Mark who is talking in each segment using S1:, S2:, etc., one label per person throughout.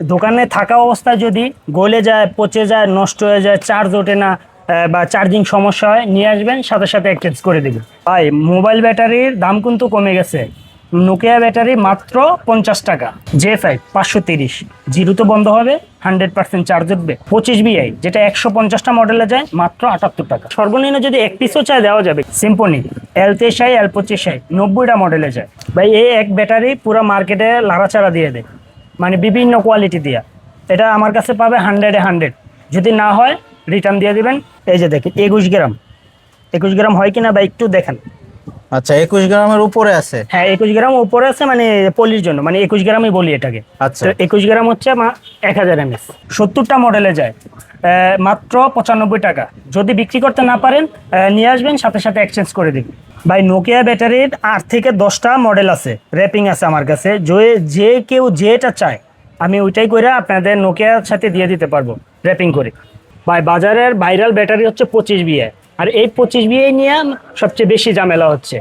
S1: দোকানে থাকা অবস্থায় যদি গলে যায়, পচে যায়, নষ্ট হয়ে যায় চার্জ ওঠে না বা চার্জিং সমস্যা হয়, নিয়ে আসবেন, সাথে সাথে এক্সচেঞ্জ করে দেবেন। ভাই মোবাইল ব্যাটারির দাম কিন্তু কমে গেছে। নোকিয়া ব্যাটারি মাত্র পঞ্চাশ টাকা জে ফাইভ পাঁচশো তিরিশ। জিরোতে বন্ধ হবে হান্ড্রেড পার্সেন্ট চার্জ উঠবে। পঁচিশ বিআই যেটা একশো পঞ্চাশটা মডেলে যায়, মাত্র আটাত্তর টাকা। সর্বনিম্ন যদি এক পিসও চায় দেওয়া যাবে। সিম্পনি এল তেইশ আই এল পঁচিশ আই নব্বইটা মডেলে যায়। ভাই, এই এক ব্যাটারি পুরো মার্কেটে লাড়াচাড়া দিয়ে দেয়। মানে বিভিন্ন কোয়ালিটি দিয়া। এটা আমার কাছে পাবে হান্ড্রেডে হান্ড্রেড যদি না হয় রিটার্ন দিয়ে দিবেন। এই যে দেখেন, একুশ গ্রাম। একুশ গ্রাম হয় কি না বা একটু দেখেন।
S2: আচ্ছা একুশ গ্রামের উপরে আছে?
S1: হ্যাঁ একুশ গ্রাম উপরে আছে মানে পলির জন্য মানে একুশ গ্রামই বলি এটাকে।
S2: আচ্ছা।
S1: একুশ গ্রাম হচ্ছে এক হাজার এমএস সত্তরটা মডেলে যায়। মাত্র পঁচানব্বই টাকা। যদি বিক্রি করতে না পারেন নিয়ে আসবেন সাথে সাথে এক্সচেঞ্জ করে দিবেন। ভাই নোকিয়া ব্যাটারির আট থেকে দশটা মডেল আছে। র্যাপিং আছে আমার কাছে। যে যে কেউ যেটা চায় আমি ওইটাই করে আপনাদের নোকিয়ার সাথে দিয়ে দিতে পারব। র্যাপিং করে। ভাই বাজারের ভাইরাল ব্যাটারি হচ্ছে পঁচিশ বিয়ে আর এই পঁচিশ বিয়ে নিয়ে সবচেয়ে বেশি ঝামেলা হচ্ছে।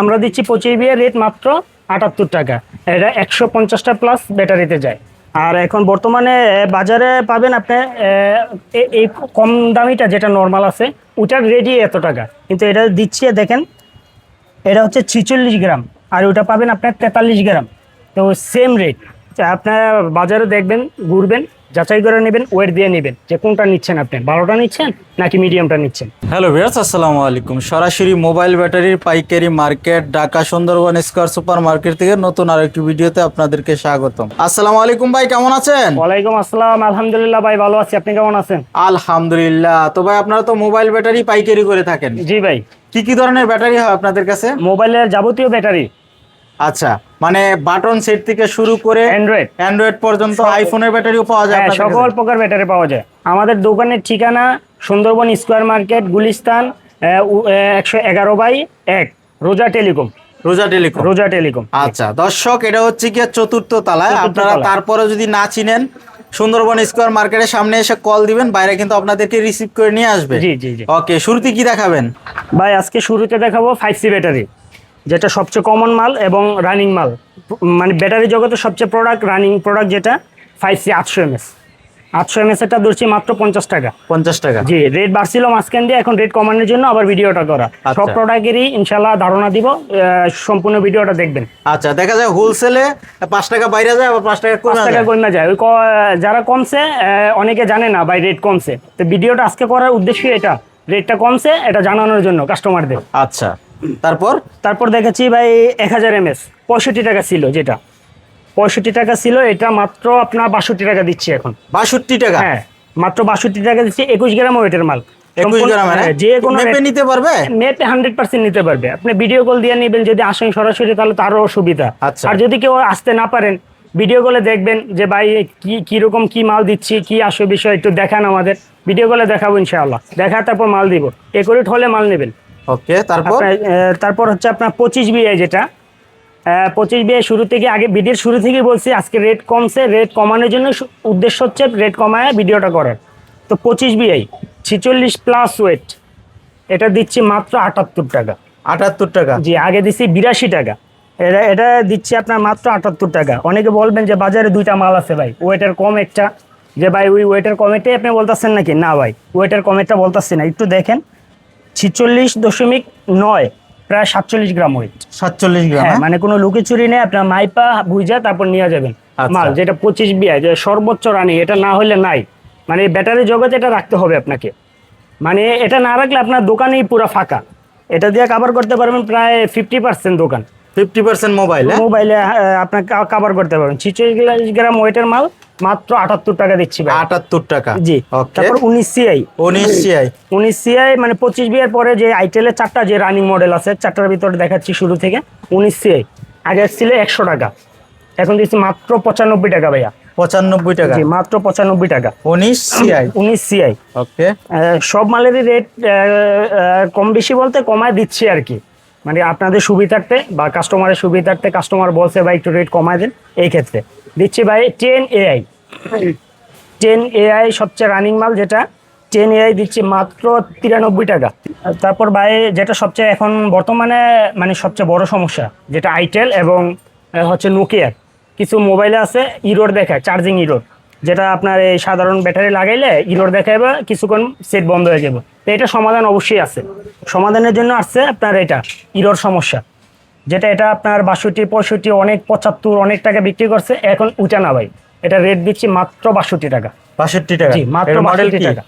S1: আমরা দিচ্ছি পঁচিশ বিয়ের রেট মাত্র আটাত্তর টাকা। এটা একশো পঞ্চাশটা প্লাস ব্যাটারিতে যায়। আর এখন বর্তমানে বাজারে পাবেন আপনি এই কম দামিটা যেটা নর্মাল আছে, ওটার রেডি এত টাকা। কিন্তু এটা দিচ্ছি, দেখেন, এটা হচ্ছে ছিচল্লিশ গ্রাম। আর ওটা পাবেন আপনার তেতাল্লিশ গ্রাম। তো সেম রেট আপনার বাজারে দেখবেন, ঘুরবেন যাচাই করে নেবেন ওয়েট দিয়ে নেবেন যে কোনটা নিচ্ছেন আপনি বারোটা নিচ্ছেন নাকি মিডিয়ামটা নিচ্ছেন?
S2: হ্যালো ভিউয়ার্স আসসালামু আলাইকুম। সরাসরি মোবাইল ব্যাটারির পাইকারি market Dhaka Sundarban square super market থেকে নতুন আরেকটি ভিডিওতে আপনাদেরকে স্বাগতম। আসসালামু আলাইকুম ভাই কেমন আছেন?
S1: ওয়ালাইকুম আসসালাম আলহামদুলিল্লাহ ভাই ভালো আছি। আপনি কেমন আছেন?
S2: আলহামদুলিল্লাহ। তো ভাই আপনারা তো মোবাইল ব্যাটারি পাইকারি করে থাকেন।
S1: জি ভাই।
S2: কি কি ধরনের ব্যাটারি হয় আপনাদের কাছে?
S1: মোবাইলের যাবতীয় ব্যাটারি
S2: আচ্ছা মানে বাটন সেট থেকে শুরু করে
S1: অ্যান্ড্রয়েড
S2: অ্যান্ড্রয়েড পর্যন্ত আইফোনের ব্যাটারিও পাওয়া যায়
S1: হ্যাঁ সকল প্রকার ব্যাটারি পাওয়া যায়। আমাদের দোকানের ঠিকানা সুন্দরবন স্কোয়ার মার্কেট গুলিস্তান একশো এগারো বাই এক রোজা টেলিকম।
S2: রোজা টেলিকম।
S1: রোজা টেলিকম।
S2: আচ্ছা দর্শক এটা হচ্ছে কি চতুর্থ তলায়। আপনারা। তারপরে যদি না চিনেন সুন্দরবন স্কোয়ার মার্কেটের সামনে এসে কল দিবেন বাইরে কিন্তু আপনাদেরকে রিসিভ করে নিয়ে আসবে।
S1: জি জি জি।
S2: ওকে শুরুতে কি দেখাবেন?
S1: ভাই আজকে শুরুতে দেখাবো ফাইভ সি ব্যাটারি যেটা সবচেয়ে কমন মাল এবং রানিং মাল। মানে ব্যাটারি জগতে সবচেয়ে প্রোডাক্ট রানিং প্রোডাক্ট যেটা ফাইভ সি আটশো এমএস আটশো এমএস এটা ধরছি মাত্র পঞ্চাশ টাকা।
S2: পঞ্চাশ টাকা।
S1: জি রেট বাড়ছিল মাঝখান দিয়ে এখন রেট কমানোর জন্য আবার ভিডিওটা করা।
S2: আচ্ছা।
S1: সব প্রোডাক্টেরই ইনশাল্লাহ ধারণা দিব সম্পূর্ণ ভিডিওটা দেখবেন।
S2: আচ্ছা দেখা যায় হোলসেলে পাঁচ টাকা বাইরে যায় আবার পাঁচ টাকা
S1: পাঁচ টাকা কমে যায়। ওই যারা কমছে অনেকে জানে না ভাই রেট কমছে। তো ভিডিওটা আজকে করার উদ্দেশ্য এটা। রেটটা কমছে এটা জানানোর জন্য কাস্টমারদের
S2: আচ্ছা। তারপর?
S1: তারপর দেখেছি ভাই এক হাজার এমএস পঁয়ষট্টি টাকা ছিল যেটা। পঁয়ষট্টি টাকা ছিল এটা মাত্র আপনার বাষট্টি টাকা দিচ্ছি এখন।
S2: বাষট্টি টাকা?
S1: হ্যাঁ মাত্র বাষট্টি টাকা দিচ্ছি একুশ গ্রাম ওয়েটের মাল।
S2: গ্রামের
S1: হ্যাঁ, যে কোনো
S2: মেপে নিতে পারবে?
S1: মেপে হান্ড্রেড পার্সেন্ট নিতে পারবে। আপনি ভিডিও কল দিয়ে নেবেন যদি আসেন সরাসরি তাহলে তারও সুবিধা।
S2: আচ্ছা।
S1: আর যদি কেউ আসতে না পারেন ভিডিও কলে দেখবেন যে ভাই কি কীরকম কি মাল দিচ্ছি কি আসে বিষয় একটু দেখান আমাদের। ভিডিও কলে দেখাবো ইনশাআল্লাহ। দেখা তারপর মাল দিব। একুরেট হলে মাল নেবেন।
S2: ওকে তারপর?
S1: তারপর হচ্ছে আপনার পঁচিশ বিআই যেটা। পঁচিশ বিআই শুরু থেকে আগে ভিডিওর শুরু থেকে বলছি আজকে রেট কমছে রেট কমানোর জন্য উদ্দেশ্য হচ্ছে রেট কমায় ভিডিওটা করার। তো পঁচিশ বিআই ছিচল্লিশ প্লাস ওয়েট এটা দিচ্ছি মাত্র আটাত্তর টাকা।
S2: আটাত্তর টাকা?
S1: জি আগে দিচ্ছি বিরাশি টাকা। এটা এটা দিচ্ছি আপনার মাত্র আটাত্তর টাকা। অনেকে বলবেন যে বাজারে দুইটা মাল আছে ভাই ওয়েটার কম একটা। যে ভাই ওই ওয়েটের কমেটাই আপনি বলতেছেন নাকি? না ভাই ওয়েটার কমেটা বলতেছি না। একটু দেখেন। ছিচল্লিশ দশমিক নয় প্রায় সাতচল্লিশ গ্রাম ওয়েট
S2: সাতচল্লিশ গ্রাম
S1: হ্যাঁ
S2: হ্যাঁ?
S1: মানে কোনো লুকিচুরি নেই আপনার মাইপা বুঝা তারপর নিয়ে যাবেন।
S2: আচ্ছা।
S1: মাল যেটা পঁচিশ বিয়া যে সর্বোচ্চ রানি এটা না হলে নাই। মানে ব্যাটারি জগতে এটা রাখতে হবে আপনাকে। মানে এটা না রাখলে আপনার দোকানেই পুরো ফাঁকা। এটা দিয়ে কাভার করতে পারবেন প্রায় ফিফটি পার্সেন্ট দোকান।
S2: ফিফটি পার্সেন্ট মোবাইল
S1: মোবাইলে আপনার কাভার করতে পারবেন। ছিচল্লিশ গ্রাম ওয়েটের মাল মাত্র আটাত্তর টাকা দিচ্ছি ভাই।
S2: আটাত্তর টাকা?
S1: জি। তারপর উনিশ সিআই
S2: উনিশ সিআই
S1: উনিশ সিআই মানে পঁচিশ বিয়ের পরে যে আইটেলের চারটা যে রানিং মডেল আছে চারটার ভিতরে দেখাচ্ছি শুরু থেকে। উনিশ সিআই আগে ছিল একশো টাকা। এখন দিচ্ছি মাত্র পঁচানব্বই টাকা ভাইয়া।
S2: পঁচানব্বই টাকা?
S1: মাত্র পঁচানব্বই টাকা।
S2: উনিশ সিআই
S1: উনিশ সিআই
S2: ওকে
S1: সব মালেরই রেট কম বেশি বলতে কমায় দিচ্ছি আর কি। মানে আপনাদের সুবিধার্থে বা কাস্টমারের সুবিধার্থে কাস্টমার বলছে, ভাই, একটু রেট কমায় দেন। এই ক্ষেত্রে। দিচ্ছি, ভাই টেন এআই টেন এআই সবচেয়ে রানিং মাল যেটা টেন এআই দিচ্ছি মাত্র তিরানব্বই টাকা। তারপর, ভাই, যেটা সবচেয়ে এখন বর্তমানে মানে সবচেয়ে বড় সমস্যা, যেটা আইটেল এবং হচ্ছে নোকিয়ার কিছু মোবাইলে আছে ইরোর দেখায় চার্জিং ইরোর যেটা আপনার এই সাধারণ ব্যাটারি লাগাইলে ইরোর বা কিছুক্ষণ সেট বন্ধ হয়ে যাবে তো এটা সমাধান অবশ্যই আছে। সমাধানের জন্য আসছে আপনার এটা ইরোর সমস্যা। যেটা এটা আপনার বাষট্টি পঁয়ষট্টি অনেক পঁচাত্তর অনেক টাকা বিক্রি করছে এখন উঠা না ভাই। এটা রেট দিচ্ছি মাত্র বাষট্টি টাকা।
S2: বাষট্টি টাকা?
S1: মাত্র বাষট্টি টাকা।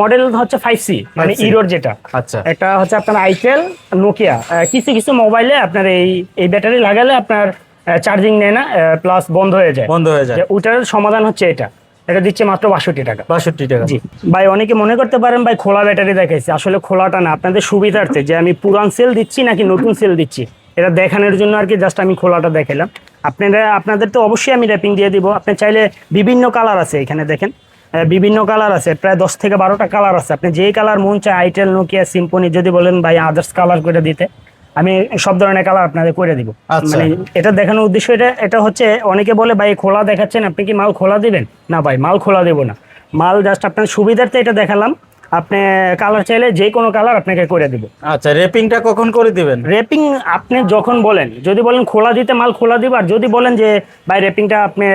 S1: মডেল হচ্ছে ফাইভ সি মানে ইরোর যেটা।
S2: আচ্ছা।
S1: একটা হচ্ছে আপনার আইটেল নোকিয়া কিছু কিছু মোবাইলে আপনার এই এই ব্যাটারি লাগালে আপনার চার্জিং নেয় না প্লাস বন্ধ হয়ে যায়।
S2: বন্ধ হয়ে যায়।
S1: ওটার সমাধান হচ্ছে এটা। এটা দিচ্ছে মাত্র বাষট্টি টাকা।
S2: বাষট্টি টাকা।
S1: জি। ভাই অনেকে মনে করতে পারেন ভাই খোলা ব্যাটারি দেখাইছে। আসলে খোলাটা না আপনাদের সুবিধার্থে যে আমি পুরান সেল দিচ্ছি নাকি নতুন সেল দিচ্ছি এটা দেখানোর জন্য আর কি জাস্ট আমি খোলাটা দেখালাম আপনারা আপনাদের তো অবশ্যই আমি র্যাপিং দিয়ে দিব। আপনি চাইলে বিভিন্ন কালার আছে এখানে দেখেন। বিভিন্ন কালার আছে প্রায় দশ থেকে বারোটা কালার আছে। আপনি যেই কালার মন চায় আইটেল নোকিয়া সিম্পনি যদি বলেন ভাই আদার্স কালার করে দিতে। আমি সব ধরনের কালার আপনাদের করে দিব।
S2: আচ্ছা।
S1: মানে এটা দেখানোর উদ্দেশ্য এটা এটা হচ্ছে অনেকে বলে ভাই খোলা দেখাচ্ছেন আপনি কি মাল খোলা দিবেন? না ভাই মাল খোলা দেব না। মাল জাস্ট আপনার সুবিধার্থে এটা দেখালাম। আপনি কালার চাইলে যে কোনো কালার আপনাকে করে দিব।
S2: আচ্ছা রেপিংটা কখন করে দিবেন?
S1: রেপিং আপনি যখন বলেন যদি বলেন খোলা দিতে মাল খোলা দিব আর যদি বলেন যে ভাই র্যাপিংটা আপনি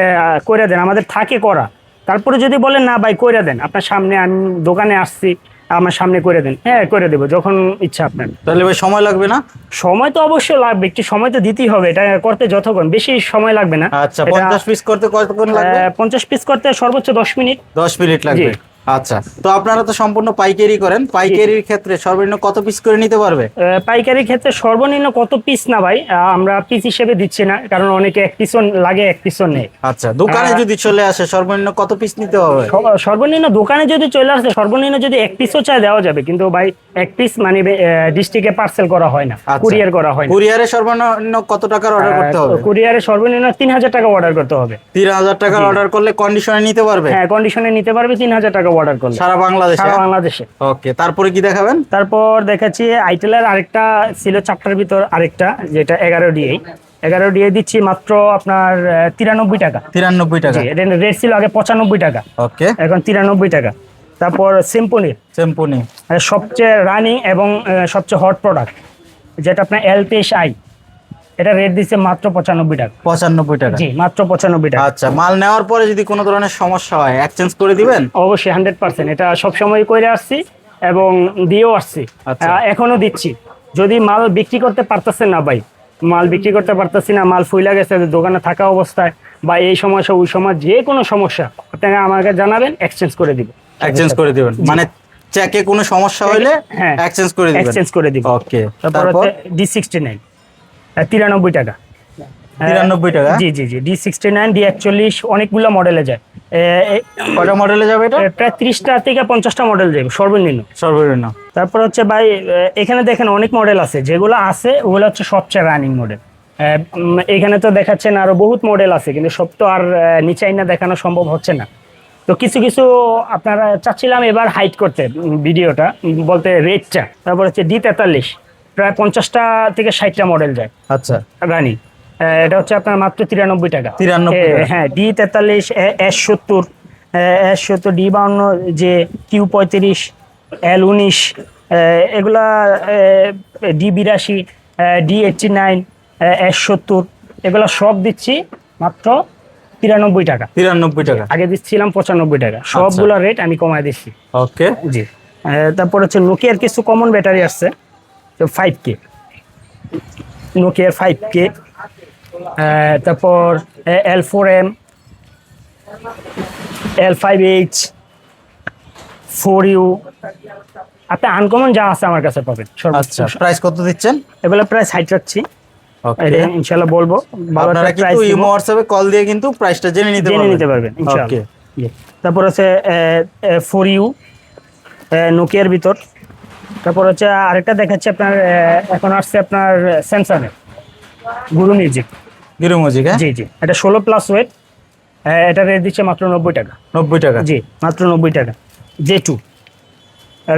S1: করে দেন আমাদের থাকে করা। তারপরে যদি বলেন না ভাই করে দেন। আপনার সামনে আমি দোকানে আসছি আমার সামনে করে দেন। হ্যাঁ করে দেবো যখন ইচ্ছা আপনার।
S2: তাহলে ভাই সময় লাগবে না?
S1: সময় তো অবশ্যই লাগবে একটু সময় তো দিতেই হবে এটা করতে যতক্ষণ বেশি সময় লাগবে না।
S2: আচ্ছা পঞ্চাশ পিস করতে কতক্ষণ লাগবে?
S1: পঞ্চাশ পিস করতে সর্বোচ্চ দশ মিনিট।
S2: দশ মিনিট লাগবে। আচ্ছা তো আপনারা তো সম্পূর্ণ পাইকারি করেন। পাইকারির ক্ষেত্রে সর্বনিম্ন কত পিস করে নিতে পারবে?
S1: আহ, পাইকারি ক্ষেত্রে সর্বনিম্ন কত পিস না ভাই? আমরা পিস হিসেবে দিচ্ছি না কারণ অনেকে এক পিসও লাগে এক পিসও নেই।
S2: আচ্ছা দোকানে যদি চলে আসে সর্বনিম্ন কত পিস নিতে হবে?
S1: সর্বনিম্ন দোকানে যদি চলে আসে সর্বনিম্ন যদি এক পিসও চাই দেওয়া যাবে কিন্তু ভাই এক পিস মানে ডিস্ট্রিক্টে পার্সেল করা হয় না
S2: আচ্ছা।
S1: কুরিয়ার করা হয়
S2: কুরিয়ারে সর্বনিম্ন কত টাকার অর্ডার করতে হবে?
S1: কুরিয়ারে সর্বনিম্ন তিন হাজার টাকা অর্ডার করতে হবে।
S2: তিন হাজার টাকার অর্ডার করলে কন্ডিশনে নিতে পারবে?
S1: হ্যাঁ কন্ডিশনে নিতে পারবে তিন হাজার টাকা অর্ডার করলে।
S2: সারা বাংলাদেশে?
S1: সারা বাংলাদেশে।
S2: ওকে তারপরে কি দেখাবেন?
S1: তারপর দেখাচ্ছি আইটেলের আরেকটা ছিল চারটার ভিতর আরেকটা যেটা এগারো ডিএ এগারো ডিএ দিচ্ছি মাত্র আপনার তিরানব্বই টাকা।
S2: তিরানব্বই টাকা।
S1: রেট ছিল আগে পঁচানব্বই টাকা।
S2: ওকে
S1: এখন তিরানব্বই টাকা। তারপর সিম্পনির
S2: সেম্পুনি
S1: সবচেয়ে রানিং এবং সবচেয়ে হট প্রোডাক্ট যেটা আপনার এল এলপিএস আই এটা রেট দিচ্ছে মাত্র পঁচানব্বই টাকা।
S2: পঁচানব্বই টাকা।
S1: জি মাত্র পঁচানব্বই টাকা।
S2: আচ্ছা মাল নেওয়ার পরে যদি কোনো ধরনের সমস্যা হয় এক্সচেঞ্জ করে দিবেন?
S1: অবশ্যই হান্ড্রেড পার্সেন্ট এটা সবসময় করে আসছি এবং দিয়েও আসছি।
S2: আচ্ছা।
S1: এখনও দিচ্ছি। যদি মাল বিক্রি করতে পারতেছেন না ভাই মাল বিক্রি করতে পারতেছি না মাল ফুইলা গেছে দোকানে থাকা অবস্থায় বা এই সমস্যা ওই সময় যে কোনো সমস্যা আপনারা আমাকে জানাবেন এক্সচেঞ্জ করে দিব।
S2: এক্সচেঞ্জ করে দিবেন। মানে চেকে কোনো সমস্যা হলে
S1: হ্যাঁ,
S2: এক্সচেঞ্জ করে দিবেন।
S1: এক্সচেঞ্জ করে দিব।
S2: ওকে
S1: তারপর ডি69 তিরানব্বই টাকা।
S2: তিরানব্বই টাকা?
S1: জি জি জি ডি সিক্সটি নাইন ডি একচল্লিশ অনেকগুলো মডেলে যায়। এ,
S2: মডেলে যাবে এটা?
S1: প্রায় ত্রিশটা থেকে পঞ্চাশটা মডেল যাবে সর্বনিম্ন।
S2: সর্বনিম্ন।
S1: তারপর হচ্ছে ভাই এখানে দেখেন অনেক মডেল আছে যেগুলো আছে ওগুলো হচ্ছে সবচেয়ে রানিং মডেল এখানে তো দেখাচ্ছেন আরও বহুত মডেল আছে কিন্তু সব তো আর নিচাই না দেখানো সম্ভব হচ্ছে না। তো কিছু কিছু আপনারা চাচ্ছিলাম এবার হাইট করতে ভিডিওটা বলতে রেটটা তারপর হচ্ছে ডি তেতাল্লিশ। প্রায় পঞ্চাশটা থেকে ষাটটা মডেল যায়।
S2: আচ্ছা।
S1: রানিং। এটা হচ্ছে আপনার মাত্র তিরানব্বই টাকা।
S2: 93
S1: এ,
S2: টাকা।
S1: হ্যাঁ ডি তেতাল্লিশ এস সত্তর এস সত্তর ডি বাউন্ন যে কিউ পঁয়ত্রিশ এল উনিশ এগুলা ডি বিরাশি ডি এইটটি নাইন এস সত্তর এগুলা সব দিচ্ছি মাত্র তিরানব্বই টাকা।
S2: তিরানব্বই টাকা।
S1: আগে দিচ্ছিলাম পঁচানব্বই টাকা।
S2: আচ্ছা।
S1: সবগুলো রেট আমি কমায় দিচ্ছি।
S2: ওকে
S1: জি। তারপর হচ্ছে নোকিয়ার কিছু কমন ব্যাটারি আসছে। ফাইভ কে নোকিয়ার ফাইভ কে তারপর L four M L five H four U আপনি আনকমন যা আছে আমার কাছে পাবেন
S2: আচ্ছা প্রাইস কত দিচ্ছেন?
S1: এগুলো প্রাইস সাইড রাখছি। ইনশাল্লাহ বলব ভালো
S2: আপনারা
S1: একটা
S2: ইমো হোয়াটসঅ্যাপে কল দিয়ে কিন্তু প্রাইসটা জেনে নিতে
S1: জেনে নিতে পারবেন ইনশাআল্লাহ। তারপর হচ্ছে ফোর ইউ নোকিয়ার ভিতর। তারপর হচ্ছে আরেকটা দেখাচ্ছে আপনার এখন আসছে আপনার স্যামসাংয়ের গুরু মিউজিক
S2: গিরু মিউজিক হ্যাঁ?
S1: জি জি। এটা ষোলো প্লাস ওয়েট এটা রেট দিচ্ছে মাত্র নব্বই টাকা।
S2: নব্বই টাকা।
S1: জি মাত্র নব্বই টাকা। জে টু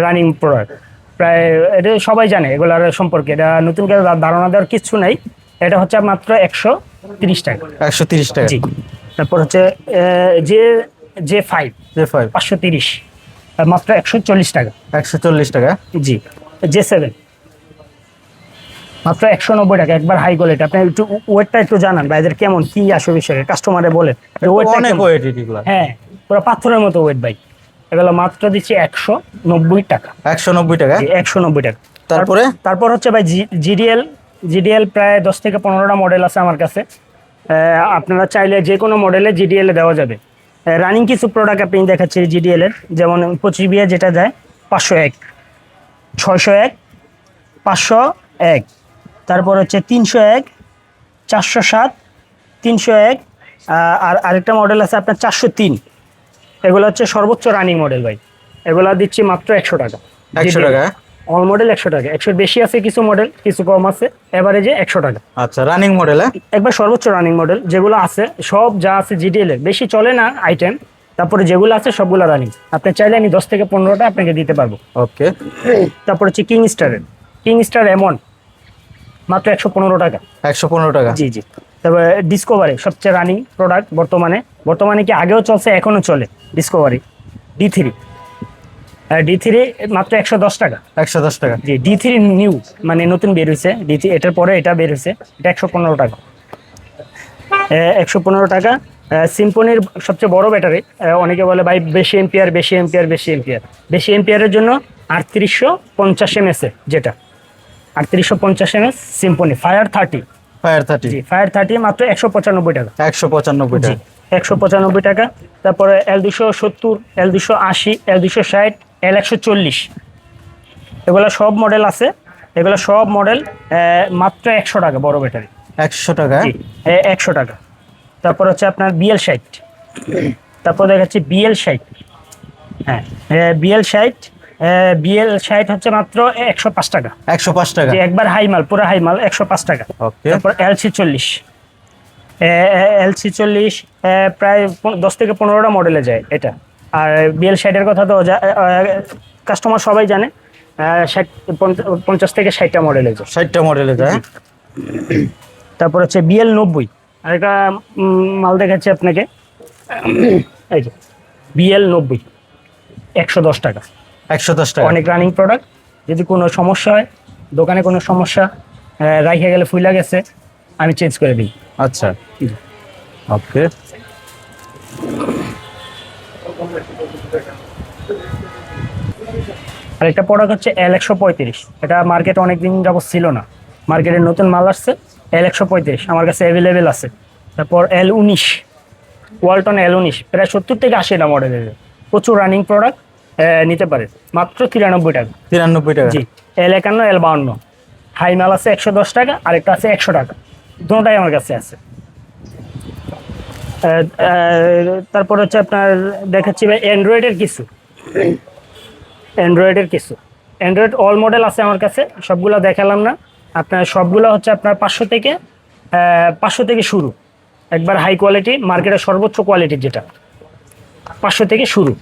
S1: রানিং প্রোডাক্ট প্রায় এটা সবাই জানে এগুলার সম্পর্কে। এটা নতুন করে ধারণা দেওয়ার কিছু নাই। এটা হচ্ছে মাত্র একশো তিরিশ টাকা।
S2: একশো তিরিশ টাকা।
S1: জি। তারপর হচ্ছে যে যে ফাইভ
S2: জে ফাইভ
S1: পাঁচশো তিরিশ। মাত্র একশো চল্লিশ টাকা।
S2: একশো চল্লিশ টাকা?
S1: জি জে সেভেন মাত্র একশো নব্বই টাকা একবার হাই কোয়ালিটি আপনি একটু ওয়েটটা একটু জানান ভাইদের কেমন কি আসে বিষয়ে? কাস্টমারে বলে যে ওয়েটটা
S2: অনেক ওয়েট
S1: হ্যাঁ পুরো পাথরের মতো ওয়েট ভাই। এগুলো মাত্র দিচ্ছি একশো নব্বই টাকা।
S2: একশো নব্বই টাকা?
S1: একশো নব্বই টাকা।
S2: তারপরে?
S1: তারপর হচ্ছে ভাই জিডিএল জিডিএল প্রায় দশ থেকে পনেরোটা মডেল আছে আমার কাছে। আপনারা চাইলে যে কোনো মডেলে জিডিএল এ দেওয়া যাবে। রানিং কিছু প্রোডাক্ট আপনি দেখাচ্ছি জিডিএল এর। যেমন পঁচিশ বিয়ে যেটা যায় পাঁচশো এক। ছয়শো এক পাঁচশো এক। তারপর হচ্ছে তিনশো এক চারশো সাত তিনশো এক আর আরেকটা মডেল আছে আপনার চারশো তিন। এগুলো হচ্ছে সর্বোচ্চ রানিং মডেল ভাই। এগুলো দিচ্ছি মাত্র একশো টাকা।
S2: একশো টাকা?
S1: অল মডেল একশো টাকা। একশোর বেশি আছে কিছু মডেল কিছু কম আছে। এভারেজে একশো টাকা।
S2: আচ্ছা রানিং মডেল হ্যাঁ?
S1: একবার সর্বোচ্চ রানিং মডেল যেগুলো আছে সব যা আছে জিডিএল এর। বেশি চলে না আইটেম তারপরে যেগুলো আছে সবগুলো রানিং আপনি চাইলে আমি দশ থেকে পনেরোটা আপনাকে দিতে পারব।
S2: ওকে।
S1: তারপর হচ্ছে কিং স্টারের কিং স্টার এমন মাত্র একশো পনেরো টাকা।
S2: একশো পনেরো টাকা?
S1: জি জি। তারপরে ডিসকভারি সবচেয়ে রানিং প্রোডাক্ট বর্তমানে। বর্তমানে কি আগেও চলছে এখনও চলে Discovery D three D three মাত্র একশো দশ টাকা।
S2: একশো দশ টাকা।
S1: জি ডি থ্রি নিউ মানে নতুন বের হয়েছে। ডি থ্রি এটার পরে এটা বের হয়েছে। এটা একশো পনেরো টাকা। একশো পনেরো টাকা। সিম্পনির সবচেয়ে বড় ব্যাটারি অনেকে বলে ভাই বেশি এম্পিয়ার বেশি এম্পিয়ার বেশি এম্পিয়ার বেশি এম্পিয়ারের জন্য আটত্রিশশো পঞ্চাশ এম এস যেটা। আটত্রিশশো পঞ্চাশ M S Symphony fire thirty
S2: fire thirty
S1: G fire thirty মাত্র একশো পঁচানব্বই টাকা।
S2: একশো পঁচানব্বই টাকা।
S1: একশো পঁচানব্বই টাকা। তারপরে এল দুশো সত্তর এল দুশো আশি এল দুশো ষাট এল একশো চল্লিশ। এগুলো সব মডেল আছে। এগুলো সব মডেল মাত্র একশো টাকা বড় ব্যাটারি
S2: একশো টাকা?
S1: একশো টাকা। তারপর হচ্ছে আপনার বিএল ষাট। তারপর দেখাচ্ছি বিএল ষাট। হ্যাঁ বিএল ষাট বিএল ষাট হচ্ছে মাত্র একশো পাঁচ টাকা।
S2: একশো পাঁচ টাকা।
S1: একবার হাই মাল পুরো হাই মাল একশো পাঁচ টাকা। তারপর এলসি চল্লিশ এলসি চল্লিশ প্রায় দশ থেকে পনেরোটা মডেলে যায় এটা। আর বিএল ষাটের কথা তো কাস্টমার সবাই জানে। ষাট পঞ্চাশ থেকে ষাটটা মডেলে যায়
S2: ষাটটা মডেলে যায় হ্যাঁ?
S1: তারপর হচ্ছে বিএল নব্বই। আরেকটা উম, মাল দেখাচ্ছি আপনাকে। এই যে বিএল নব্বই। একশো দশ টাকা।
S2: একশো দশ টাকা।
S1: অনেক রানিং প্রোডাক্ট যদি কোনো সমস্যা হয় দোকানে কোনো সমস্যা রাইখে গেলে ফুইলা গেছে আমি চেঞ্জ করে দিই।
S2: আচ্ছা। ওকে
S1: আর একটা প্রোডাক্ট হচ্ছে এল একশো পঁয়ত্রিশ। এটা মার্কেটে অনেকদিন যাবত ছিল না। মার্কেটে নতুন মাল আসছে এল একশো পঁয়ত্রিশ। আমার কাছে অ্যাভেলেবেল আছে। তারপর এল উনিশ। ওয়ালটন এল উনিশ। প্রায় সত্তর থেকে আশিটা মডেলের প্রচুর রানিং প্রোডাক্ট নিতে পারে। মাত্র তিরানব্বই টাকা।
S2: তিরানব্বই টাকা।
S1: জি। এল একান্ন এল বাউন্ন হাই মাল আছে একশো দশ টাকা আর একটা আছে একশো টাকা। দুটাই আমার কাছে আছে। তারপর হচ্ছে আপনার দেখাচ্ছি ভাই, অ্যান্ড্রয়েডের কিছু। অ্যান্ড্রয়েডের কিছু। অ্যান্ড্রয়েড অল মডেল আছে আমার কাছে, সবগুলো দেখালাম না। আপনার সবগুলো হচ্ছে আপনার পাঁচশো থেকে পাঁচশো থেকে শুরু। একবার হাই কোয়ালিটি মার্কেটের সর্বোচ্চ কোয়ালিটির যেটা। পাঁচশো থেকে শুরু।